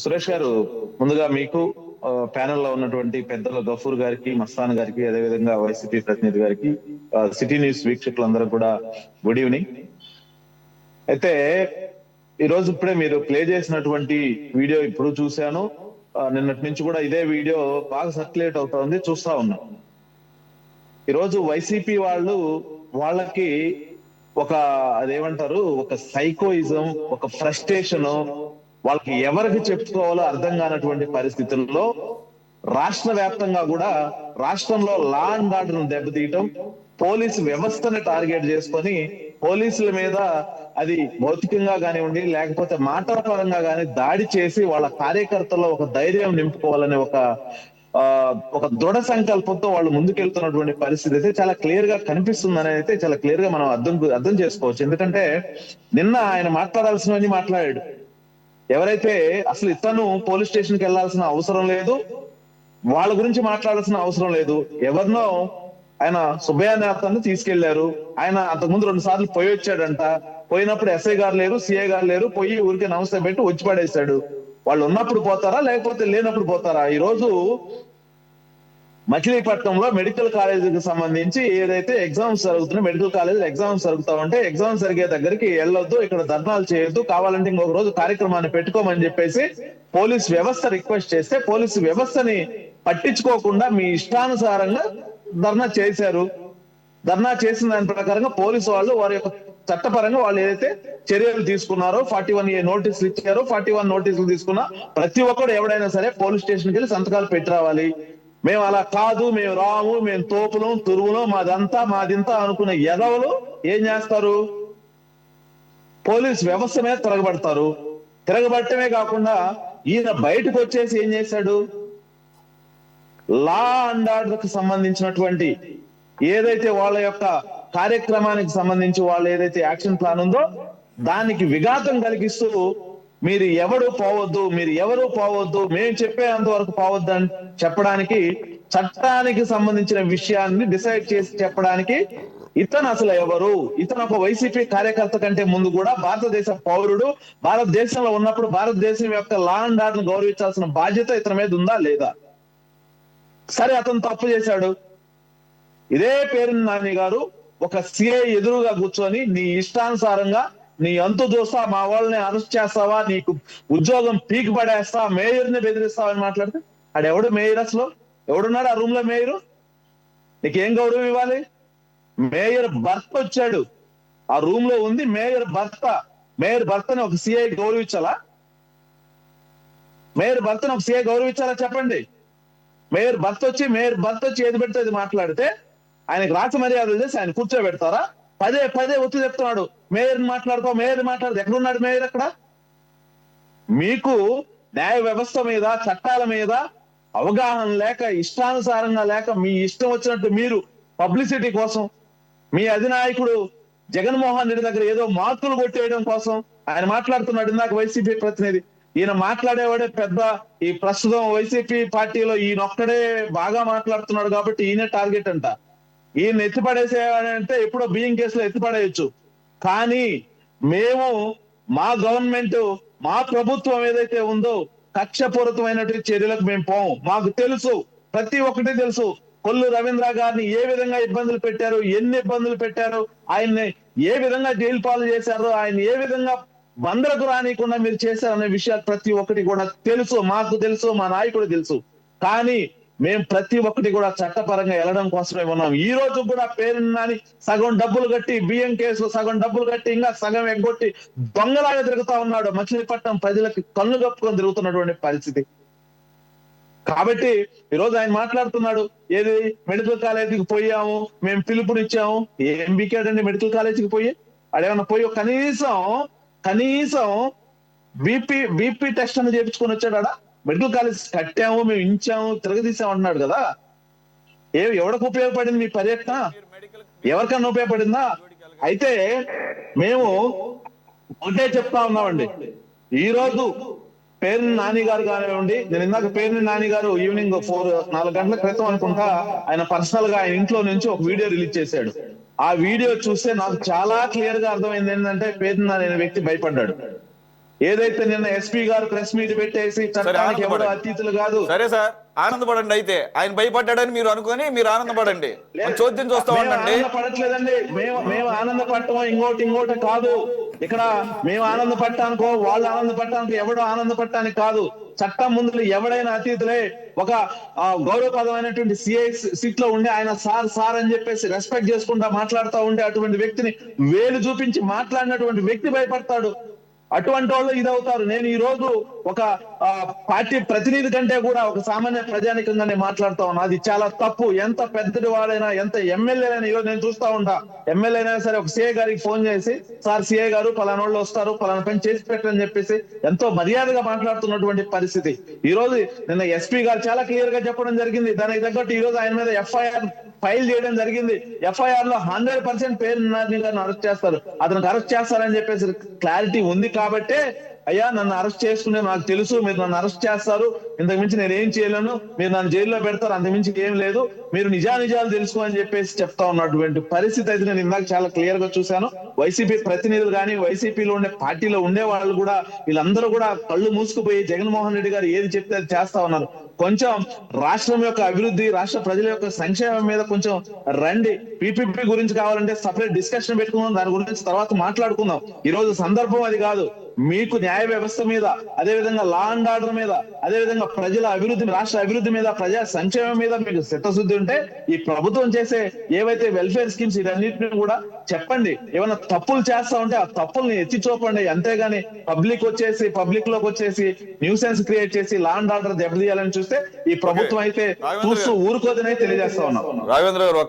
సురేష్ గారు ముందుగా మీకు ప్యానెల్లో ఉన్నటువంటి పెద్దల గఫూర్ గారికి మస్తాన్ గారికి అదేవిధంగా వైసీపీ ప్రతినిధి గారికి సిటీ న్యూస్ వీక్షకులందరూ కూడా గుడ్ ఈవినింగ్. అయితే ఈ రోజు ఇప్పుడే మీరు ప్లే చేసినటువంటి వీడియో ఇప్పుడు చూశాను. నిన్నటి నుంచి కూడా ఇదే వీడియో బాగా సర్క్యులేట్ అవుతా ఉంది చూస్తా ఉన్నాం. ఈరోజు వైసీపీ వాళ్ళు వాళ్ళకి ఒక అదేమంటారు ఒక సైకోయిజం ఒక ఫ్రస్ట్రేషన్ వాళ్ళకి ఎవరికి చెప్పుకోవాలో అర్థం కానటువంటి పరిస్థితుల్లో రాష్ట్ర వ్యాప్తంగా కూడా రాష్ట్రంలో లా అండ్ ఆర్డర్ను దెబ్బతీయటం పోలీసు వ్యవస్థని టార్గెట్ చేసుకొని పోలీసుల మీద అది భౌతికంగా కానివ్వండి లేకపోతే మాటపరంగా కానీ దాడి చేసి వాళ్ళ కార్యకర్తల్లో ఒక ధైర్యం నింపుకోవాలనే ఒక ఆ ఒక దృఢ సంకల్పంతో వాళ్ళు ముందుకెళ్తున్నటువంటి పరిస్థితి అయితే చాలా క్లియర్గా కనిపిస్తుంది అనేది అయితే చాలా క్లియర్గా మనం అర్థం అర్థం చేసుకోవచ్చు. ఎందుకంటే నిన్న ఆయన మాట్లాడాల్సినవన్నీ మాట్లాడాడు. ఎవరైతే అసలు ఇతను పోలీస్ స్టేషన్కి వెళ్ళాల్సిన అవసరం లేదు వాళ్ళ గురించి మాట్లాడాల్సిన అవసరం లేదు ఎవరినో ఆయన సుబ్బయ్య నేతను తీసుకెళ్ళారు ఆయన అంతకుముందు రెండు సార్లు పోయి వచ్చాడంట పోయినప్పుడు ఎస్ఐ గారు లేరు సిఐ గారు లేరు పోయి ఊరికే నమస్తే పెట్టి వచ్చి పడేశాడు. వాళ్ళు ఉన్నప్పుడు పోతారా లేకపోతే లేనప్పుడు పోతారా? ఈ రోజు మచిలీపట్నంలో మెడికల్ కాలేజీకి సంబంధించి ఏదైతే ఎగ్జామ్స్ జరుగుతున్నాయి మెడికల్ కాలేజ్ ఎగ్జామ్స్ జరుగుతా ఉంటే ఎగ్జామ్ జరిగే దగ్గరికి వెళ్ళొద్దు ఇక్కడ ధర్నాలు చేయొద్దు కావాలంటే ఇంకొక రోజు కార్యక్రమాన్ని పెట్టుకోమని చెప్పేసి పోలీస్ వ్యవస్థ రిక్వెస్ట్ చేస్తే పోలీసు వ్యవస్థని పట్టించుకోకుండా మీ ఇష్టానుసారంగా ధర్నా చేశారు. ధర్నా చేసిన దాని ప్రకారంగా పోలీసు వాళ్ళు వారి యొక్క చట్టపరంగా వాళ్ళు ఏదైతే చర్యలు తీసుకున్నారో ఫార్టీ వన్ ఏ నోటీసులు ఇచ్చారో ఫార్టీ వన్ నోటీసులు తీసుకున్నా ప్రతి ఒక్కడు ఎవడైనా సరే పోలీస్ స్టేషన్కి వెళ్ళి సంతకాలు పెట్టి రావాలి. మేము అలా కాదు మేము రాము మేము తోపులం తురువులం మాదంతా మాదింతా అనుకున్న ఎదవలు ఏం చేస్తారు? పోలీస్ వ్యవస్థ మీద తిరగబడతారు. తిరగబడటమే కాకుండా ఈయన బయటకు వచ్చేసి ఏం చేశాడు? లా అండ్ ఆర్డర్కి సంబంధించినటువంటి ఏదైతే వాళ్ళ యొక్క కార్యక్రమానికి సంబంధించి వాళ్ళు ఏదైతే యాక్షన్ ప్లాన్ ఉందో దానికి విఘాతం కలిగిస్తూ మీరు ఎవడు పోవద్దు మీరు ఎవరు పోవద్దు మేము చెప్పేంత వరకు పోవద్దు అని చెప్పడానికి చట్టానికి సంబంధించిన విషయాన్ని డిసైడ్ చేసి చెప్పడానికి ఇతను అసలు ఎవరు? ఇతను ఒక వైసీపీ కార్యకర్త కంటే ముందు కూడా భారతదేశ పౌరుడు భారతదేశంలో ఉన్నప్పుడు భారతదేశం యొక్క లా అండ్ ఆర్డర్ గౌరవించాల్సిన బాధ్యత ఇతని మీద ఉందా లేదా? సరే అతను తప్పు చేశాడు. ఇదే పేరు నాని గారు ఒక సిఐ ఎదురుగా కూర్చొని నీ ఇష్టానుసారంగా నీ అంతు చూస్తా మా వాళ్ళని అరెస్ట్ చేస్తావా నీకు ఉద్యోగం పీక్ పడేస్తా మేయర్ని బెదిరిస్తావా అని మాట్లాడితే ఆడెవడు మేయర్ అసలు? ఎవడున్నాడు ఆ రూమ్లో మేయరు? నీకేం గౌరవం ఇవ్వాలి? మేయర్ భర్త వచ్చాడు. ఆ రూమ్లో ఉంది మేయర్ భర్త. మేయర్ భర్తని ఒక సిఐ గౌరవించాలా? మేయర్ భర్తను ఒక సిఐ గౌరవించాలా చెప్పండి? మేయర్ భర్త వచ్చి మేయర్ భర్త వచ్చి ఏది పెడితే అది మాట్లాడితే ఆయనకు రాచ మర్యాదలు చేసి ఆయన కూర్చోబెడతారా? పదే పదే ఒత్తి చెప్తున్నాడు. మేయర్ మాట్లాడుకో మేయర్ మాట్లాడుతూ ఎక్కడున్నాడు మేయర్ అక్కడ? మీకు న్యాయ వ్యవస్థ మీద చట్టాల మీద అవగాహన లేక ఇష్టానుసారంగా లేక మీ ఇష్టం వచ్చినట్టు మీరు పబ్లిసిటీ కోసం మీ అధినాయకుడు జగన్మోహన్ రెడ్డి దగ్గర ఏదో మార్కులు కొట్టేయడం కోసం ఆయన మాట్లాడుతున్నాడు ఇందాక వైసీపీ ప్రతినిధి. ఈయన మాట్లాడేవాడే పెద్ద ఈ ప్రస్తుతం వైసీపీ పార్టీలో ఈయన ఒక్కడే బాగా మాట్లాడుతున్నాడు కాబట్టి ఈయనే టార్గెట్ అంట. ఈయన ఎత్తిపడేసేవాడంటే ఎప్పుడో బియ్యం కేసులో ఎత్తిపడేయచ్చు. కానీ మేము మా గవర్నమెంట్ మా ప్రభుత్వం ఏదైతే ఉందో కక్షపూరితమైనటువంటి చర్యలకు మేము పోము. మాకు తెలుసు ప్రతి ఒక్కటి తెలుసు. కొల్లు రవీంద్ర గారిని ఏ విధంగా ఇబ్బందులు పెట్టారు ఎన్ని ఇబ్బందులు పెట్టారు ఆయన్ని ఏ విధంగా జైలు పాలు చేశారు ఆయన ఏ విధంగా బందరకు రానికుండా మీరు చేశారనే విషయాలు ప్రతి ఒక్కటి కూడా తెలుసు. మాకు తెలుసు మా నాయకుడు తెలుసు. కానీ మేము ప్రతి ఒక్కటి కూడా చట్టపరంగా వెళ్ళడం కోసమే ఉన్నాం. ఈ రోజు కూడా పేరున్నాని సగం డబ్బులు కట్టి బియ్యం కేసు సగం డబ్బులు కట్టి ఇంకా సగం ఎగ్గొట్టి దొంగలాగా తిరుగుతా ఉన్నాడు. మచిలీపట్నం ప్రజలకు కన్ను కప్పుకొని తిరుగుతున్నటువంటి పరిస్థితి. కాబట్టి ఈ రోజు ఆయన మాట్లాడుతున్నాడు. ఏది? మెడికల్ కాలేజీకి పోయాము. మేము పిలుపునిచ్చాము. ఏం బీకాడండి మెడికల్ కాలేజీకి పోయి? అడేమన్నా పోయి కనీసం కనీసం బీపీ బీపీ టెస్ట్ అని చేపించుకొని వచ్చాడా? మెడికల్ కాలేజ్ కట్టాము మేము ఇంచాము తిరగదీసాము అంటున్నాడు కదా. ఏ ఎవరికి ఉపయోగపడింది మీ పర్యటన? ఎవరికన్నా ఉపయోగపడిందా? అయితే మేము ఒకటే చెప్తా ఉన్నామండి. ఈ రోజు పేరు నాని గారు కానివ్వండి నేను ఇందాక పేరుని నాని గారు ఈవినింగ్ ఫోర్ నాలుగు గంటల క్రితం అనుకుంటా ఆయన పర్సనల్గా ఆయన ఇంట్లో నుంచి ఒక వీడియో రిలీజ్ చేశాడు. ఆ వీడియో చూస్తే నాకు చాలా క్లియర్గా అర్థమైంది ఏంటంటే పేరు నాని అనే వ్యక్తి భయపడ్డాడు. ఏదైతే నిన్న ఎస్పీ గారు ప్రెస్ మీట్ పెట్టేసి చట్టానికి ఎవరు. అతీతులు కాదు. సరే సార్ ఆనందపడండి అయితే. ఆయన భయపడ్డాడని మీరు అనుకొని మీరు ఆనందపడండి. చోద్యం చూస్తా మేము ఉండండి. ఆనందపడట్లేదండి. మేము మేము ఆనందపడటం ఇంకోటి ఇంకోటి కాదు. ఇక్కడ మేము ఆనందపడటానికో వాళ్ళు ఆనందపడటానికి ఎవడో ఆనందపడటానికి కాదు. చట్టం ముందు ఎవడైనా అతీతులే ఒక గౌరవప్రదమైనటువంటి సిఐ సీట్లో ఉండి ఆయన సార్ సార్ అని చెప్పేసి రెస్పెక్ట్ చేసుకుంటా మాట్లాడుతూ ఉండే అటువంటి వ్యక్తిని వేలు చూపించి మాట్లాడినటువంటి వ్యక్తి భయపడతాడు. అటువంటి వాళ్ళు ఇదవుతారు. నేను ఈ రోజు ఒక పార్టీ ప్రతినిధి కంటే కూడా ఒక సామాన్య ప్రజానికంగా నేను మాట్లాడుతా ఉన్నా. అది చాలా తప్పు. ఎంత పెద్దది వాడైనా ఎంత ఎమ్మెల్యే అయినా ఈరోజు నేను చూస్తా ఉంటా. ఎమ్మెల్యే అయినా సరే ఒక సిఐ గారికి ఫోన్ చేసి సార్ సిఐ గారు పలానా వాళ్ళు వస్తారు పలానా పని చేసి పెట్టని చెప్పేసి ఎంతో మర్యాదగా మాట్లాడుతున్నటువంటి పరిస్థితి. ఈ రోజు నిన్న ఎస్పీ గారు చాలా క్లియర్గా చెప్పడం జరిగింది. దానికి తగ్గట్టు ఈ రోజు ఆయన మీద ఎఫ్ఐఆర్ ఫైల్ చేయడం జరిగింది. ఎఫ్ఐఆర్లో హండ్రెడ్ పర్సెంట్ పేరు అరెస్ట్ చేస్తారు. అతనికి అరెస్ట్ చేస్తారని చెప్పేసి క్లారిటీ ఉంది కాబట్టే అయ్యా నన్ను అరెస్ట్ చేసుకునే నాకు తెలుసు మీరు నన్ను అరెస్ట్ చేస్తారు. ఇంతకు మించి నేను ఏం చేయలేను. మీరు నన్ను జైల్లో పెడతారు అంతకు మించి ఏం లేదు. మీరు నిజానిజాలు తెలుసుకో అని చెప్పేసి చెప్తా ఉన్నటువంటి పరిస్థితి అయితే నేను ఇందాక చాలా క్లియర్గా చూశాను. వైసీపీ ప్రతినిధులు కానీ వైసీపీలో ఉండే పార్టీలో ఉండే వాళ్ళు కూడా వీళ్ళందరూ కూడా కళ్ళు మూసుకుపోయి జగన్మోహన్ రెడ్డి గారు ఏది చెప్తే అది చేస్తా ఉన్నారు. కొంచెం రాష్ట్రం యొక్క అభివృద్ధి రాష్ట్ర ప్రజల యొక్క సంక్షేమం మీద కొంచెం రండి. పీపీపీ గురించి కావాలంటే సపరేట్ డిస్కషన్ పెట్టుకుందాం. దాని గురించి తర్వాత మాట్లాడుకుందాం. ఈ రోజు సందర్భం అది కాదు. మీకు న్యాయ వ్యవస్థ మీద అదే విధంగా లా అండ్ ఆర్డర్ మీద అదే విధంగా ప్రజల అభివృద్ధి రాష్ట్ర అభివృద్ధి మీద ప్రజా సంక్షేమం మీద మీకు చిత్తశుద్ధి ఉంటే ఈ ప్రభుత్వం చేసే ఏవైతే వెల్ఫేర్ స్కీమ్స్ ఇవన్నిటిని కూడా చెప్పండి. ఏమైనా తప్పులు చేస్తా ఉంటే ఆ తప్పుల్ని ఎత్తి చూపండి. అంతేగాని పబ్లిక్ వచ్చేసి పబ్లిక్లోకి వచ్చేసి న్యూసెన్స్ క్రియేట్ చేసి లా అండ్ ఆర్డర్ దెబ్బతీయాలని చూస్తే ఈ ప్రభుత్వం అయితే చూస్తూ ఊరుకోదనే తెలియజేస్తా ఉన్నాం. రాఘవేంద్ర గారు